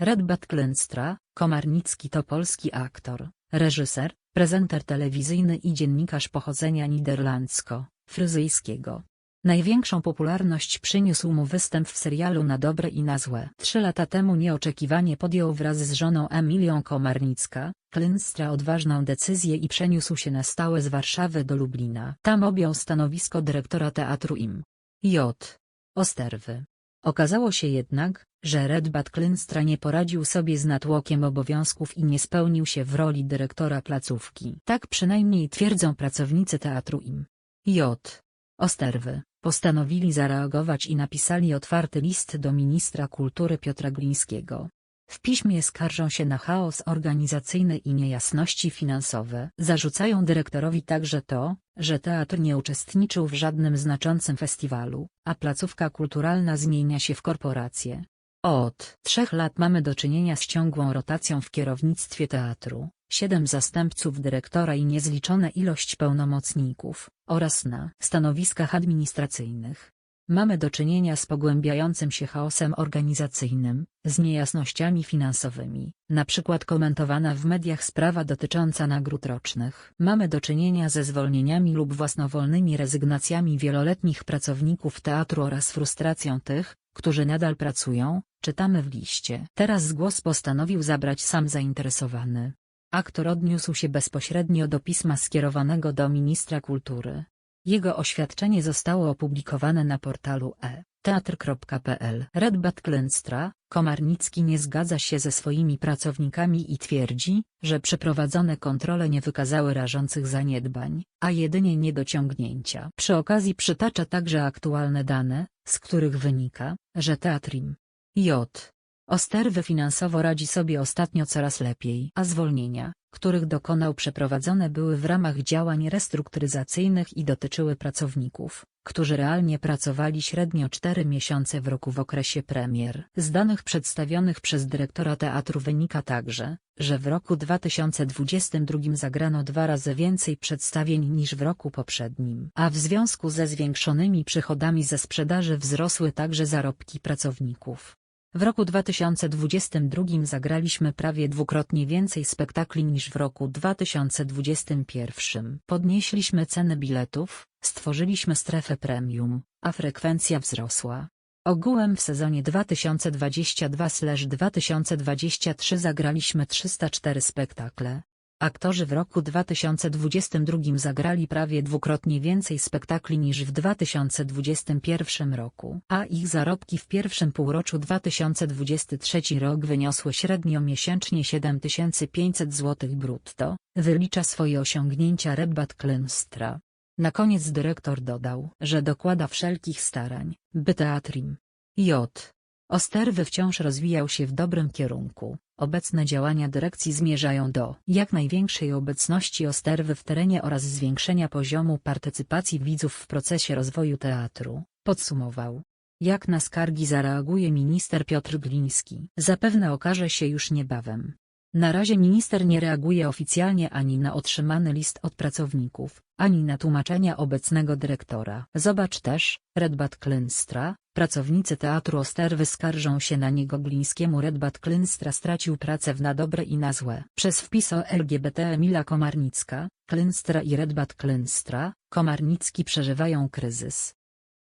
Redbat Klęstra, Komarnicki to polski aktor, reżyser, prezenter telewizyjny i dziennikarz pochodzenia niderlandzko-fryzyjskiego. Największą popularność przyniósł mu występ w serialu Na dobre i na złe. Trzy lata temu nieoczekiwanie podjął wraz z żoną Emilią Komarnicka, Klęstra odważną decyzję i przeniósł się na stałe z Warszawy do Lublina. Tam objął stanowisko dyrektora teatru im. J. Osterwy. Okazało się jednak, że Redbat Klęstra nie poradził sobie z natłokiem obowiązków i nie spełnił się w roli dyrektora placówki. Tak przynajmniej twierdzą pracownicy teatru im. J. Osterwy, postanowili zareagować i napisali otwarty list do ministra kultury Piotra Glińskiego. W piśmie skarżą się na chaos organizacyjny i niejasności finansowe. Zarzucają dyrektorowi także to, że teatr nie uczestniczył w żadnym znaczącym festiwalu, a placówka kulturalna zmienia się w korporację. Od trzech lat mamy do czynienia z ciągłą rotacją w kierownictwie teatru, siedem zastępców dyrektora i niezliczona ilość pełnomocników, oraz na stanowiskach administracyjnych. Mamy do czynienia z pogłębiającym się chaosem organizacyjnym, z niejasnościami finansowymi, na przykład komentowana w mediach sprawa dotycząca nagród rocznych. Mamy do czynienia ze zwolnieniami lub własnowolnymi rezygnacjami wieloletnich pracowników teatru oraz frustracją tych, którzy nadal pracują, czytamy w liście. Teraz głos postanowił zabrać sam zainteresowany. Aktor odniósł się bezpośrednio do pisma skierowanego do ministra kultury. Jego oświadczenie zostało opublikowane na portalu e-teatr.pl. Redbat Klęstra, Komarnicki nie zgadza się ze swoimi pracownikami i twierdzi, że przeprowadzone kontrole nie wykazały rażących zaniedbań, a jedynie niedociągnięcia. Przy okazji przytacza także aktualne dane, z których wynika, że Teatrim J. Osterwy finansowo radzi sobie ostatnio coraz lepiej, a zwolnienia, których dokonał przeprowadzone były w ramach działań restrukturyzacyjnych i dotyczyły pracowników, którzy realnie pracowali średnio 4 miesiące w roku w okresie premier. Z danych przedstawionych przez dyrektora teatru wynika także, że w roku 2022 zagrano dwa razy więcej przedstawień niż w roku poprzednim. A w związku ze zwiększonymi przychodami ze sprzedaży wzrosły także zarobki pracowników. W roku 2022 zagraliśmy prawie dwukrotnie więcej spektakli niż w roku 2021. Podnieśliśmy ceny biletów, stworzyliśmy strefę premium, a frekwencja wzrosła. Ogółem w sezonie 2022-2023 zagraliśmy 304 spektakle, Aktorzy w roku 2022 zagrali prawie dwukrotnie więcej spektakli niż w 2021 roku, a ich zarobki w pierwszym półroczu 2023 rok wyniosły średnio miesięcznie 7500 zł brutto, wylicza swoje osiągnięcia Rebbat Klenstra. Na koniec dyrektor dodał, że dokłada wszelkich starań, by teatrim J. Osterwy wciąż rozwijał się w dobrym kierunku. Obecne działania dyrekcji zmierzają do jak największej obecności Osterwy w terenie oraz zwiększenia poziomu partycypacji widzów w procesie rozwoju teatru, podsumował. Jak na skargi zareaguje minister Piotr Gliński? Zapewne okaże się już niebawem. Na razie minister nie reaguje oficjalnie ani na otrzymany list od pracowników, ani na tłumaczenia obecnego dyrektora. Zobacz też, Redbat Klenstra, pracownicy Teatru Osterwy skarżą się na niego Glińskiemu Redbat Klenstra stracił pracę w na dobre i na złe. Przez wpis o LGBT Emila Komarnicka, Klenstra i Redbat Klenstra, Komarnicki przeżywają kryzys.